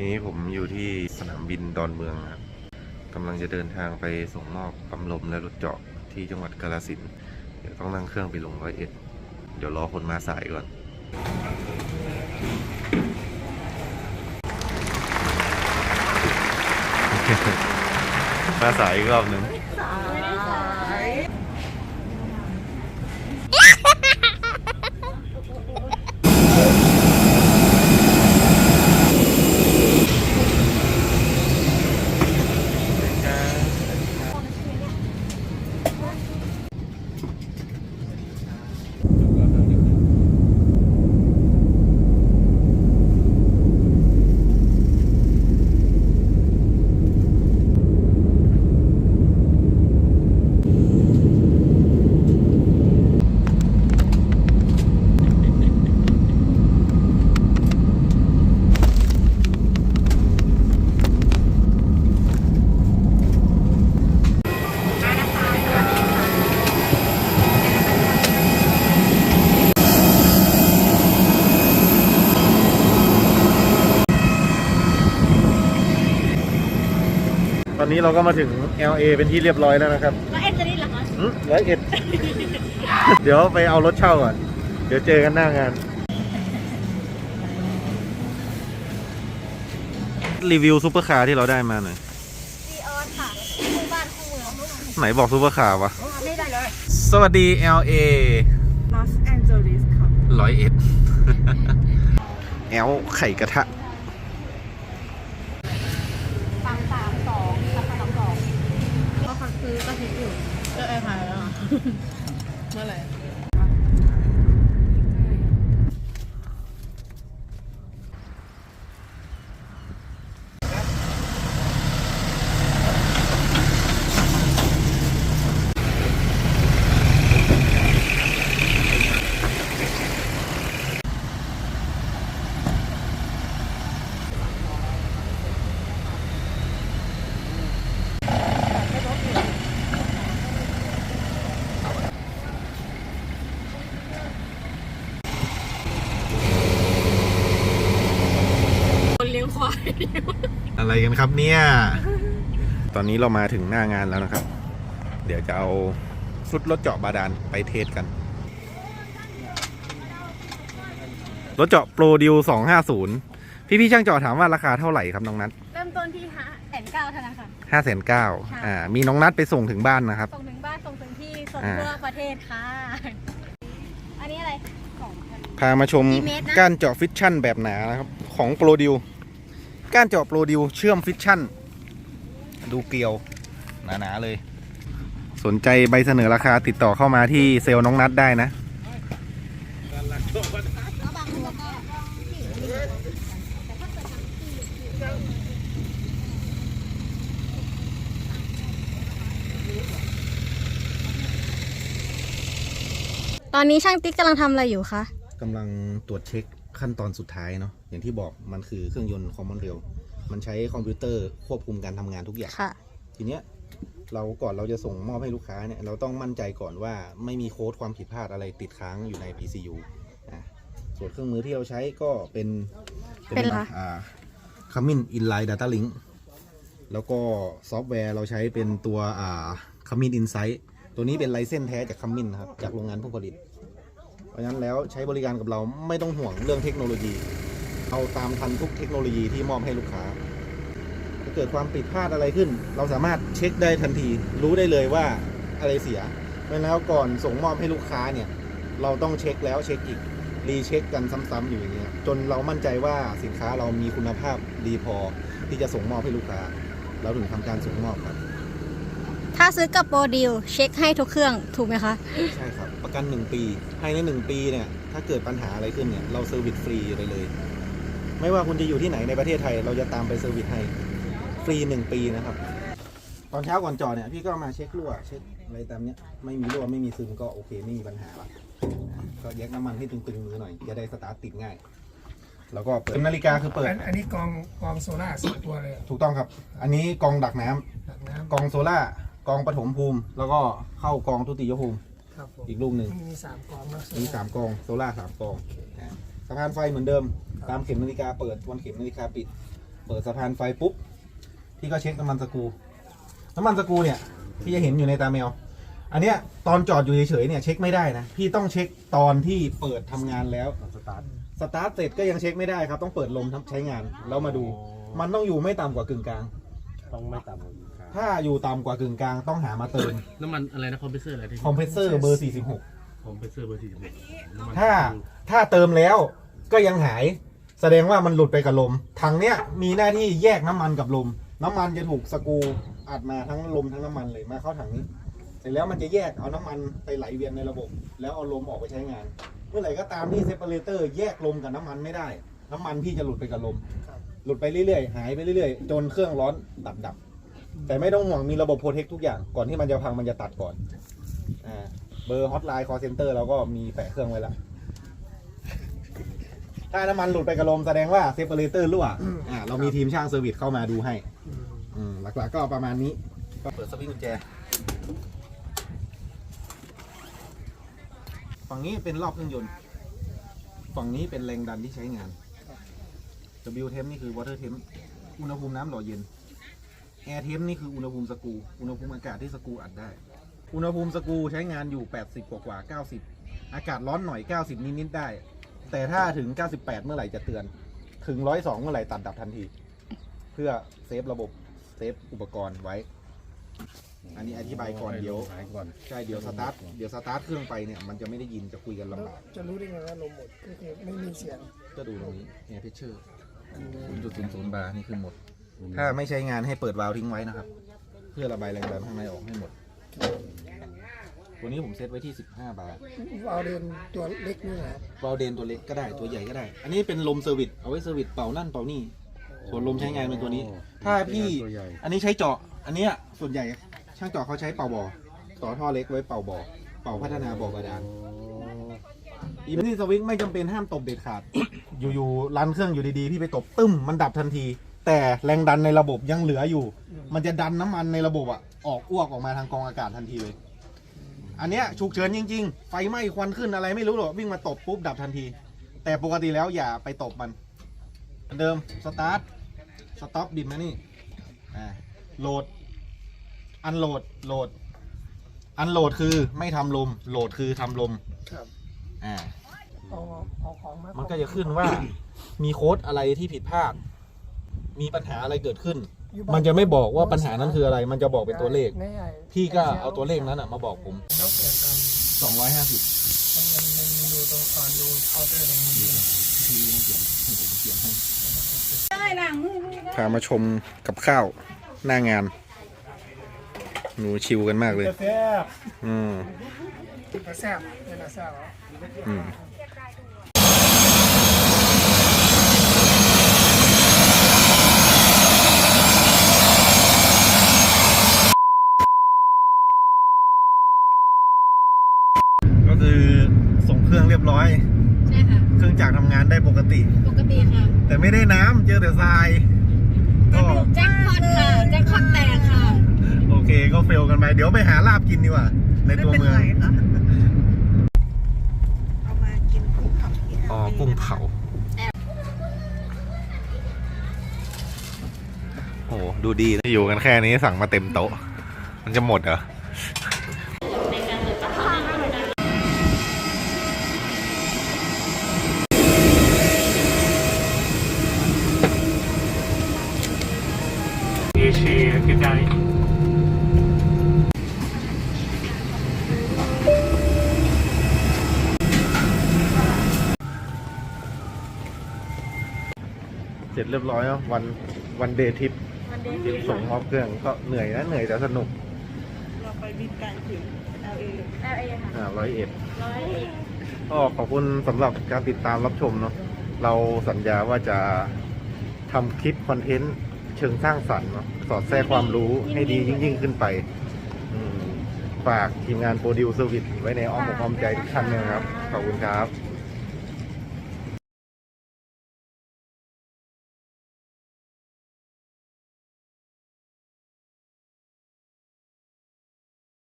นี้ผมอยู่ที่สนามบินดอนเมืองครับกำลังจะเดินทางไปส่งมอบปั๊มลมและรถเจาะที่จังหวัดกาฬสินธุ์เดี๋ยวต้องนั่งเครื่องไปลงร้อยเอ็ด เดี๋ยวรอคนมาสายก่อน มาสายอีกรอบหนึ่ง ตอ นนี้เราก็มาถึง LA เป็นที่เรียบร้อยแล้วนะครับแล้วเอ็นจะนี่เหรอคะร้อยเอ็ด เดี๋ยวไปเอารถเช่าก่อน เดี๋ยวเจอกันหน้างาน รีวิวซูเปอร์คาร์ที่เราได้มาหน่อย ซีออนค่ะคู่บ้านคู่เมืองไหนบอกซูเปอร์คาร์วะ ไม่ได้เลยสวัสดี LA ลอสแอนเจลิสค่ะร้อยเอ็ด แอลไข่กระทะ ปังสามสองราคาสองสองก็คันซื้อก็คิดอยู่เออไอ้ขายแล้ว เมื่อไหร่ คนเลี้ยงควาย อะไร กันครับเนี่ย ตอนนี้เรามาถึงหน้างานแล้วนะครับ เดี๋ยวจะเอาชุดรถเจาะบาดาลไปเทสกัน รถเจาะโปรดิว250พี่พี่ๆช่างเจาะถามว่าราคาเท่าไหร่ครับน้องนัทเริ่มต้นที่ห้าแสนเก้าเท่านั้นค่ะห้าแสนเก้าอ่า มีน้องนัดไปส่งถึงบ้านนะครับ ส่งถึงบ้านส่งถึงที่ส่งอ่าทั่วประเทศค่ะ อันนี้อะไรของพามาชมกี่เมตรนะก้านเจาะฟิชชั่นแบบหนานะครับ ของโปรดิว ก้านเจาะโปรดิวเชื่อมฟิชชั่น ดูเกลียว หนา ๆ เลย สนใจใบเสนอราคาติดต่อเข้ามาที่เซลล์น้องนัดได้นะ ตอนนี้ช่างติ๊กกำลังทำอะไรอยู่คะ กำลังตรวจเช็ค ขั้นตอนสุดท้ายเนาะอย่างที่บอกมันคือเครื่องยนต์คอมมอนเร็วมันใช้คอมพิวเตอร์ควบคุมการทำงานทุกอย่าง ค่ะ ทีเนี้ยเราก่อนเราจะส่งมอบให้ลูกค้าเนี่ยเราต้องมั่นใจก่อนว่าไม่มีโค้ดความผิดพลาดอะไรติดค้างอยู่ใน PCU อะส่วนเครื่องมือที่เราใช้ก็เป็นเป็นอะไรอ่า Cummins Inline Data Link แล้วก็ซอฟต์แวร์เราใช้เป็นตัวอ่า Cummins Insight ตัวนี้เป็นไลเซนส์แท้จาก Cummins นะครับจากโรงงานผู้ผลิตเพ ราะฉะนั้นแล้วใช้บริการกับเราไม่ต้องห่วงเรื่องเทคโนโลยี เอาตามทันทุกเทคโนโลยีที่มอบให้ลูกค้า ถ้าเกิดความผิดพลาดอะไรขึ้น เราสามารถเช็คได้ทันที รู้ได้เลยว่าอะไรเสีย เพราะแล้วก่อนส่งมอบให้ลูกค้าเนี่ย เราต้องเช็คแล้วเช็คอีก รีเช็คกันซ้ำๆอยู่อย่างเงี้ย จนเรามั่นใจว่าสินค้าเรามีคุณภาพดีพอที่จะส่งมอบให้ลูกค้า เราถึงทำการส่งมอบครับ ถ้าซื้อกับโปรดิวเช็คให้ทุกเครื่องถูกไหมคะ ใช่ครับ ประกัน 1 ปีภายใน 1 ปีเนี่ยถ้าเกิดปัญหาอะไรขึ้นเนี่ยเราเซอร์วิสฟรีไปเลย ไม่ว่าคุณจะอยู่ที่ไหนในประเทศไทย เราจะตามไปเซอร์วิสให้ฟรี 1 ปีนะครับ ตอนเช้าก่อนจอดเนี่ยพี่ก็มาเช็ครั่วเช็คอะไรตามเนี้ยไม่มีรั่วไม่มีซึมก็โอเคไม่มีปัญหาละอะก็แยกน้ำมันให้ตึงๆมือหน่อยจะได้สตาร์ทติดง่าย แล้วก็เปิดนาฬิกาคือเปิด อันอันนี้กองกองโซล่าสิบตัวเลยอะถูกต้องครับ อันนี้กองดักน้ำ ดักน้กองโซล่า กองปฐมภูมิ แล้วก็เข้ากองทุติยภูมิำครับผมอีกลูกหนึ่ง มีสามกองนะมีสามกองโซล่าสามกองนะสะพานไฟเหมือนเดิม ตามเข็มนาฬิกาเปิดวันเข็มนาฬิกาปิด เปิดสะพานไฟปุ๊บพี่ก็เช็คน้ำมันสกรูน้ำมันสกรูเนี่ยที่จะเห็นอยู่ในตาแมว อันเนี้ยตอนจอดอยู่เฉยๆเนี่ยเช็คไม่ได้นะพี่ต้องเช็คตอนที่เปิดทำงานแล้วสตาร์ทสตาร์ทเสร็จก็ยังเช็คไม่ได้ครับต้องเปิดลมใช้งานแล้วมาดู มันต้องอยู่ไม่ต่ำกว่ากึ่งกลาง ต้องไม่ต่ำกว่าครับ ถ้าอยู่ต่ำกว่ากึ่งกลางต้องหามาเติม น้ำมันอะไรนะคอมเพรสเซอร์อะไรที่คอมเพรสเซอร์เบอร์ 46 คอมเพรสเซอร์เบอร์สี่สิบหกน้ำมันถ้าถ้าเติมแล้วก็ยังหาย แสดงว่ามันหลุดไปกับลมถังเนี้ยมีหน้าที่แยกน้ำมันกับลม น้ำมันจะถูกสกรูอัดมาทั้งลมทั้งน้ำมันเลยมาเข้าถังนี้ เสร็จแล้วมันจะแยกเอาน้ำมันไปไหลเวียนในระบบ แล้วเอาลมออกไปใช้งาน เมื่อไหร่ก็ตามที่เซปเปอเรเตอร์แยกลมกับน้ำมันไม่ได้ น้ำมันพี่จะหลุดไปกับลม หลุดไปเรื่อยๆ หายไปเรื่อยๆ จนเครื่องร้อนดับดับๆ แต่ไม่ต้องห่วงมีระบบโปรเทคทุกอย่างก่อนที่มันจะพังมันจะตัดก่อนอ่าเบอร์ฮอตไลน์คอเซ็นเตอร์เราก็มีแปะเครื่องไว้แล้วถ้าน้ำมันหลุดไปกับลมแสดงว่าเซปเปอเรเตอร์รั่วอ่าเรามีทีมช่างเซอร์วิสเข้ามาดูให้ อืมหลักๆก็ประมาณนี้ ก็เปิดสวิตช์กุญแจ ฝั่งนี้เป็นรอบเครื่องยนต์ ฝั่งนี้เป็นแรงดันที่ใช้งาน W temp นี่คือ water temp อุณหภูมิน้ำหล่อเย็น air temp นี่คืออุณหภูมิสกรูอุณหภูมิอากาศที่สกรูอัดได้ อุณหภูมิสกรูใช้งานอยู่ 80 กว่ากว่าๆ90 อากาศร้อนหน่อย 90 นิดๆได้ แต่ถ้าถึง 98 เมื่อไหร่จะเตือน ถึง 102 เมื่อไหร่ตัดดับทันที เพื่อเซฟระบบเซฟอุปกรณ์ไว้ อันนี้อธิบายก่อนเดี๋ยวหายก่อน ใช่เดี๋ยวสตาร์ทเดี๋ยวสตาร์ทเครื่องไปเนี่ยมันจะไม่ได้ยินจะคุยกันลำบากจะรู้ได้ไงว่าลมหมดก็คือไม่มีเสียงก็ดูตรงนี้ air pressure 0.00บาร์นี่คือหมด ถ้าไม่ใช้งานให้เปิดวาล์วทิ้งไว้นะครับ เพื่อระบายแรงดันข้างในออกให้หมด ตัวนี้ผมเซตไว้ที่ 15 บาร์วาล์วเดนตัวเล็กนี่นะวาล์วเดนตัวเล็กก็ได้ตัวใหญ่ก็ได้ อันนี้เป็นลมเซอร์วิสเอาไว้เซอร์วิสเป่านั่นเป่านี่ส่วนลมใช้งานเป็นตัวนี้ ถ้าพี่ตัวใหญ่ อันนี้ใช้เจาะ อันเนี้ยส่วนใหญ่ ช่างเจาะเขาใช้เป่าบ่อต่อท่อเล็กไว้เป่าบ่อเป่าพัฒนาบ่อบาดาล อีนี่สวิงไม่จำเป็นห้ามตบเด็ดขาด อยู่ๆรันเครื่องอยู่ดีๆ พี่ไปตบตึ้มมันดับทันที แต่แรงดันในระบบยังเหลืออยู่ มันจะดันน้ำมันในระบบอะออกอ้วกออกมาทางกองอากาศทันทีเลย อันเนี้ยฉุกเฉินจริง ๆ ไฟไหม้ควันขึ้นอะไรไม่รู้หรอกวิ่งมาตบปุ๊บดับทันที แต่ปกติแล้วอย่าไปตบมันเหมือนเดิมสตาร์ทสต็อปบิดมานี่อ่าโหลดอันโหลดโหลดอันโหลดคือไม่ทำลมโหลดคือทำลมครับ อ่า เอาเอาของมามันก็จะขึ้นว่า มีโค้ดอะไรที่ผิดพลาด มีปัญหาอะไรเกิดขึ้นอยู่มันจะไม่บอกว่าปัญหานั้นคืออะไร มันจะบอกเป็นตัวเลขในไอ้พี่ก็เอาตัวเลขนั้นอะมาบอกผมแล้วเปลี่ยนกัน250มันมันมันดูตรงตอนดูเคาน์เตอร์ตรงนี้ได้ล้างมือด้วยนะพามาชมกับข้าวหน้างานหนูชิวกันมากเลยแซ่บอืมแซ่บเนี่ยนะแซ่บเหรออืมก็คือส่งเครื่องเรียบร้อย ใช่ค่ะ เครื่องจักรทำงานได้ปกติ ปกติค่ะ แต่ไม่ได้น้ำเจอแต่ทราย ก็ แจ็คพอตค่ะ แจ็คพอตแตกค่ะ โอเคก็เฟลกันไป เดี๋ยวไปหาลาบกินดีกว่า ในตัวเมืองเอามากินกุ้งเผาที่อ๋อกุ้งเผาโอ้ดูดีนะอยู่กันแค่นี้สั่งมาเต็มโต๊ะ มันจะหมดเหรอ เสร็จเรียบร้อยแล้ววันวันเดย์ทริปวันเดทริปส่งมอบเครื่องก็เหนื่อยนะเหนื่อยแต่สนุก เราไปบินกันถึงเอลเอ L A ค่ะอ่าร้อยเอ็ดร้อยก็ขอบคุณสำหรับการติดตามรับชมเนาะเราสัญญาว่าจะทำคลิปคอนเทนต์เชิงสร้างสรรค์เนาะสอดแทรกความรู้ให้ดียิ่งยิ่งขึ้นไปอืมฝากทีมงานโปรดิวเซอร์วิสไว้ในอ้อมอกอ้อมใจทุกท่านเลยนะครับ ขอบคุณครับ